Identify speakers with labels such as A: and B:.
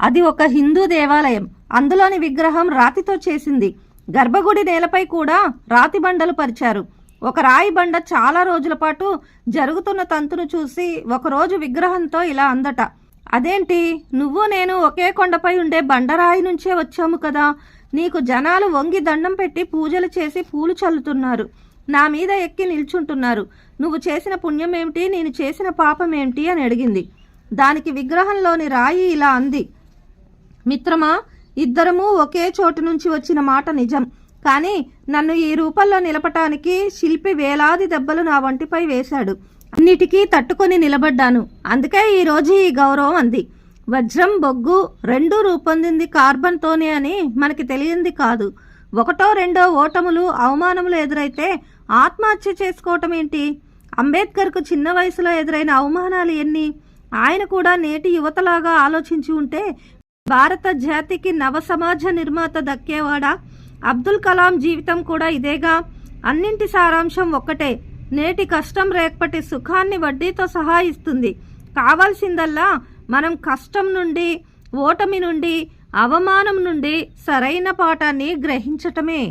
A: అది ఒక హిందూ దేవాలయం. అందులోని విగ్రహం రాతితో చేసింది. గర్భగుడి నేలపై కూడా రాతి బండలు పరిచారు. ఒక రాయి బండ చాలా రోజుల పాటు జరుగుతున్న తంతును చూసి ఒకరోజు విగ్రహంతో ఇలా అందట. అదేంటి? నువ్వు నేను ఒకే కొండపై ఉండే బండరాయి నుంచే వచ్చాము కదా. నీకు జనాలు వంగి దండం పెట్టి పూజలు చేసి పూలు చల్లుతున్నారు. నా మీద ఎక్కి నిల్చుంటున్నారు. నువ్వు చేసిన పుణ్యం ఏమిటి నేను చేసిన పాపం ఏమిటి అని అడిగింది. దానికి విగ్రహంలోని రాయి ఇలా అంది. మిత్రమా ఇద్దరము ఒకే చోటు నుంచి వచ్చిన మాట నిజం. కానీ నన్ను ఈ రూపంలో నిలపటానికి శిల్పి వేలాది దెబ్బలు నా వంటిపై వేశాడు. అన్నిటికీ తట్టుకొని నిలబడ్డాను. అందుకే ఈరోజు ఈ గౌరవం అంది. వజ్రం బొగ్గు రెండూ రూపొందింది కార్బన్తోనే అని మనకి తెలియంది కాదు. ఒకటో రెండో ఓటములు అవమానములు ఎదురైతే ఆత్మహత్య చేసుకోవటం ఏంటి? అంబేద్కర్కు చిన్న వయసులో ఎదురైన అవమానాలు ఎన్ని? ఆయన కూడా నేటి యువతలాగా ఆలోచించి ఉంటే భారత జాతికి నవ సమాజ నిర్మాత దక్కేవాడా? అబ్దుల్ కలాం జీవితం కూడా ఇదేగా. అన్నింటి సారాంశం ఒక్కటే. నేటి కష్టం రేపటి సుఖాన్ని వడ్డీతో సహా ఇస్తుంది. కావాల్సిందల్లా మనం కష్టం నుండి ఓటమి నుండి అవమానం నుండి సరైన పాఠాన్ని గ్రహించటమే.